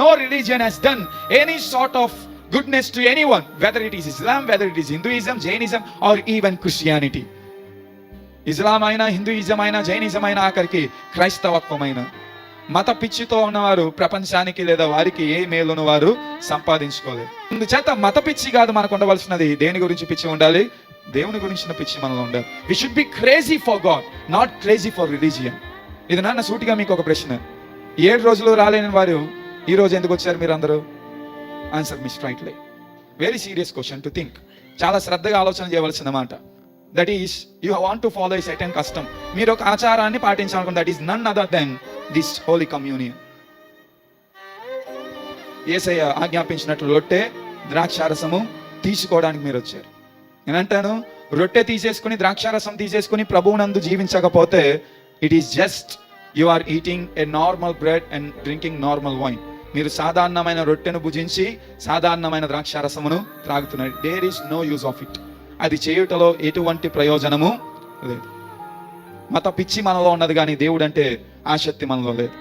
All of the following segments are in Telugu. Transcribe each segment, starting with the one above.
no religion has done any sort of goodness to anyone, whether it is Islam, whether it is Hinduism, Jainism, or even Christianity. ఇస్లాం అయినా హిందూయిజం అయినా జైనిజం అయినా ఆఖరికి క్రైస్తవత్వమైన. మత పిచ్చితో ఉన్నవారు ప్రపంచానికి లేదా వారికి ఏ మేలును వారు సంపాదించుకోలేదు. అందుచేత మత పిచ్చి కాదు మనకు ఉండవలసినది. దేని గురించి పిచ్చి ఉండాలి? దేవుని గురించిన పిచ్చి మనలో ఉండాలి. We should be crazy for God not crazy for religion ఇది నాన్న సూటిగా మీకు ఒక ప్రశ్న. ఏడు రోజులు రాలేని వారు ఈరోజు ఎందుకు వచ్చారు మీరు అందరూ answer miss రైట్లే very serious question to think చాలా శ్రద్ధగా ఆలోచన చేయవలసిన మాట. That is you want to follow is సెటన్ కష్టం మీరు ఒక ఆచారాన్ని పాటించాలనుకుంటే that is none other than this holy communion Yesayya ఆజ్ఞాపించినట్లు రొట్టె ద్రాక్షారసము తీసుకోవడానికి మీరు వచ్చారు. నేను అంటాను రొట్టె తీసేసుకుని ద్రాక్షారసం తీసేసుకుని ప్రభువునందు జీవించకపోతే it is just you are eating a normal bread and drinking normal wine మీరు సాధారణమైన రొట్టెను భుజించి సాధారణమైన ద్రాక్షారసమును త్రాగుతున్నారు. There is no use of it అది చేయుటలో ఎటువంటి ప్రయోజనము లేదు. మత పిచ్చి మనలో ఉన్నది కానీ దేవుడు అంటే ఆసక్తి మనలో లేదు.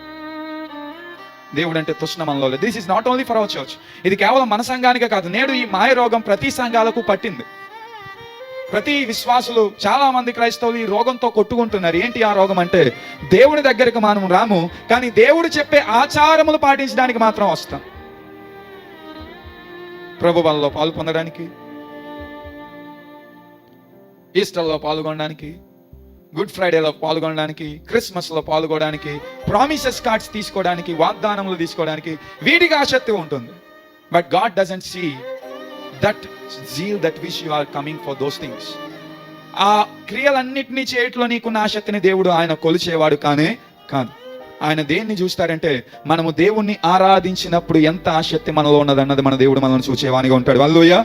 దేవుడు అంటే తృష్ణ మనలో లేదు. This is not only for our church ఇది కేవలం మన సంఘానికే కాదు. నేడు ఈ మాయ రోగం ప్రతి సంఘాలకు పట్టింది. ప్రతి విశ్వాసులు చాలా మంది క్రైస్తవులు ఈ రోగంతో కొట్టుకుంటున్నారు. ఏంటి ఆ రోగం అంటే దేవుని దగ్గరికి మనం రాము కానీ దేవుడు చెప్పే ఆచారములు పాటించడానికి మాత్రం వస్తాం. ప్రభు వాళ్ళలో పాలు పొందడానికి ఈస్టర్లో పాల్గొనడానికి గుడ్ ఫ్రైడేలో పాల్గొనడానికి క్రిస్మస్లో పాల్గొనడానికి ప్రామిసెస్ కార్డ్స్ తీసుకోవడానికి వాగ్దానములు తీసుకోవడానికి వీటికి ఆసక్తి ఉంటుంది. But God doesn't see that zeal that wish you are coming for those things ఆ క్రియలన్నింటినీ చేయట్లో నీకున్న ఆసక్తిని దేవుడు ఆయన కొలిచేవాడు కానే కాదు. ఆయన దేన్ని చూస్తాడంటే మనము దేవుణ్ణి ఆరాధించినప్పుడు ఎంత ఆసక్తి మనలో ఉన్నదన్నది మన దేవుడు మనల్ని చూచేవానిగా ఉంటాడు. వాళ్ళు